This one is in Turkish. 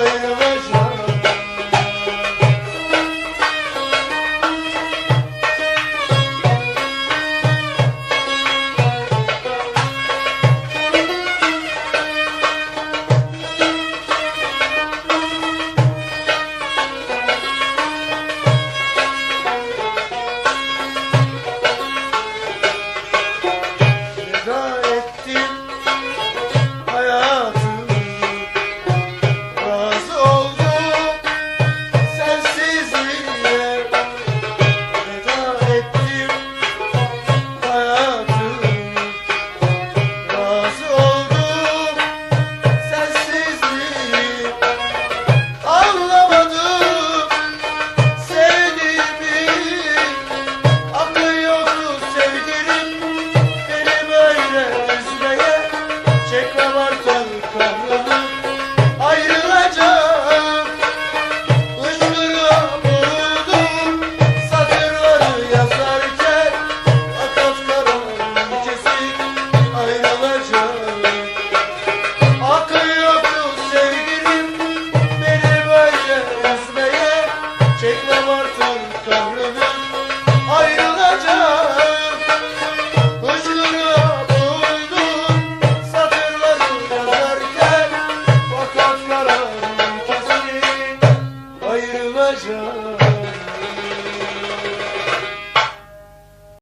Hare Hare Çekmem artık